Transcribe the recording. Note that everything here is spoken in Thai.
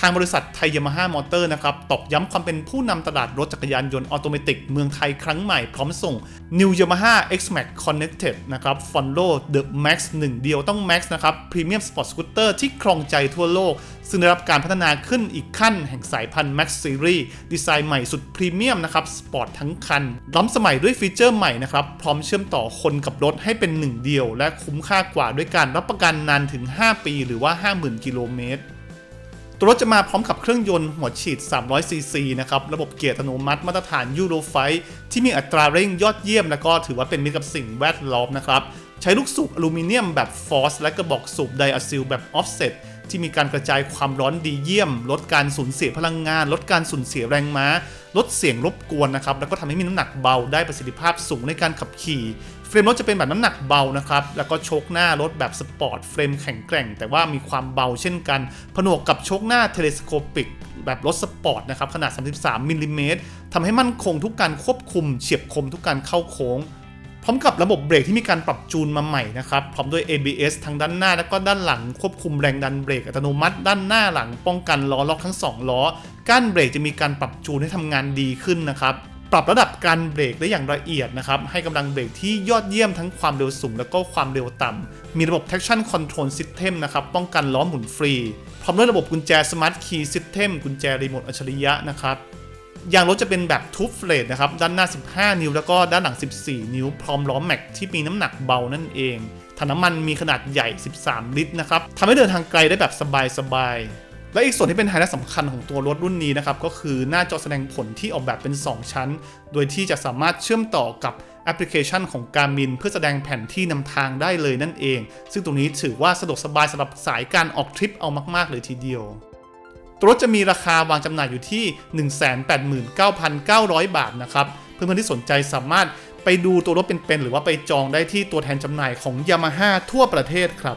ทางบริษัทไทยยามาฮ่ามอเตอร์นะครับตอกย้ำความเป็นผู้นำตลาดรถจักรยานยนต์ออโตเมติกเมืองไทยครั้งใหม่พร้อมส่ง New Yamaha X Max Connected นะครับ Follow The Max หนึ่งเดียวต้อง Max นะครับ Premium Sport Scooter ที่ครองใจทั่วโลก ซึ่งได้รับการพัฒนาขึ้นอีกขั้นแห่งสายพันธุ์ Max Series ดีไซน์ใหม่สุดพรีเมียมนะครับสปอร์ตทั้งคัน ล้ำสมัยด้วยฟีเจอร์ใหม่นะครับพร้อมเชื่อมต่อคนกับรถให้เป็นหนึ่งเดียว และคุ้มค่ากว่าด้วยการรับประกันนานถึง 5 ปี หรือว่า 50,000 กิโลเมตร ตัวรถจะมาพร้อมกับเครื่องยนต์หัวฉีด 300cc นะครับ ระบบเกียร์อัตโนมัติมาตรฐานยูโรไฟที่มีอัตราเร่งยอดเยี่ยม และก็ถือว่าเป็นมิตรกับสิ่งแวดล้อมนะครับ ใช้ลูกสูบอลูมิเนียมแบบฟอสและกระบอกสูบไดอะซิลแบบออฟเซต ที่มีการกระจายความร้อนดีเยี่ยม ลดการสูญเสียพลังงาน ลดการสูญเสียแรงม้า ลดเสียงรบกวนนะครับ แล้วก็ทำให้มีน้ำหนักเบาได้ประสิทธิภาพสูงในการขับขี่ เฟรมรถจะเป็นแบบน้ำหนักเบานะครับ แล้วก็โชคหน้ารถแบบสปอร์ตเฟรมแข็งแกร่ง แต่ว่ามีความเบาเช่นกัน ผนวกกับโชคหน้าเทเลสโคปิกแบบรถสปอร์ตนะครับขนาด 33มิลลิเมตรทำให้มั่นคงทุกการควบคุมเฉียบคมทุกการเข้าโค้ง พร้อมกับระบบเบรกที่มีการปรับจูนมาใหม่นะครับ พร้อมด้วย ABS ทั้งด้านหน้าและก็ด้านหลังควบคุมแรงดันเบรกอัตโนมัติ ด้านหน้าหลังป้องกันล้อล็อกทั้ง 2 ล้อ ก้านเบรกจะมีการปรับจูนให้ทำงานดีขึ้นนะครับปรับระดับการเบรกได้อย่างละเอียดนะครับ ให้กำลังเบรกที่ยอดเยี่ยมทั้งความเร็วสูงและก็ความเร็วต่ำ มีระบบ traction control system นะครับ ป้องกันล้อหมุนฟรี พร้อมด้วยระบบกุญแจ smart key system กุญแจรีโมทอัจฉริยะนะครับ ยางรถจะเป็นแบบทูฟเฟลดนะครับ ด้านหน้า 15 นิ้ว แล้วก็ด้านหลัง 14 นิ้ว พร้อมล้อแม็กที่มีน้ำหนักเบานั่นเองถังน้ำมันมีขนาดใหญ่ 13 ลิตรนะครับทำให้เดินทางไกลได้แบบสบายๆ และอีกส่วนที่เป็นไฮไลท์สำคัญของตัวรถรุ่นนี้นะครับ ก็คือหน้าจอแสดงผลที่ออกแบบเป็น 2 ชั้น โดยที่จะสามารถเชื่อมต่อกับแอปพลิเคชันของ Garmin เพื่อแสดงแผนที่นำทางได้เลยนั่นเอง ซึ่งตรงนี้ถือว่าสะดวกสบายสำหรับสายการออกทริปเอามาก ๆ เลยทีเดียว ตัวรถจะมีราคาวางจำหน่ายอยู่ที่ 189,900 บาทนะครับ เพื่อนๆที่สนใจสามารถไปดูตัวรถเป็นๆหรือว่าไปจองได้ที่ตัวแทนจำหน่ายของ Yamaha ทั่วประเทศครับ